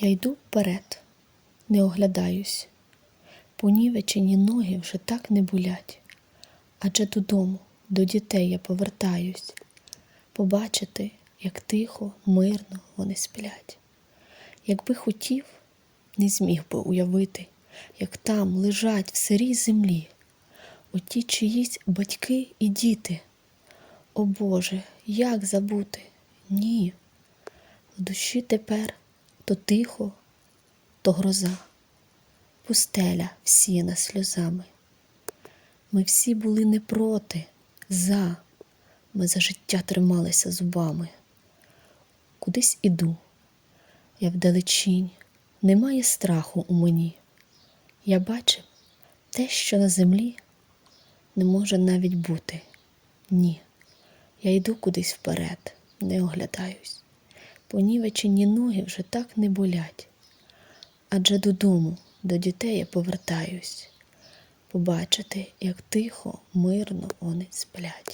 Я йду вперед, не оглядаюсь. Понівечені ноги вже так не болять, адже додому, до дітей я повертаюсь, побачити, як тихо, мирно вони сплять. Якби хотів, не зміг би уявити, як там лежать в сирій землі, оті чиїсь батьки і діти. О Боже, як забути? Ні. В душі тепер то тихо, то гроза, пустеля всіяна сльозами. Ми всі були не проти, за, ми за життя трималися зубами. Кудись іду, я вдалечінь, немає страху у мені. Я бачив те, що на землі не може навіть бути. Ні. Я йду кудись вперед, не оглядаюсь. Понівечені ноги вже так не болять. Адже додому, до дітей я повертаюсь, побачити, як тихо, мирно вони сплять.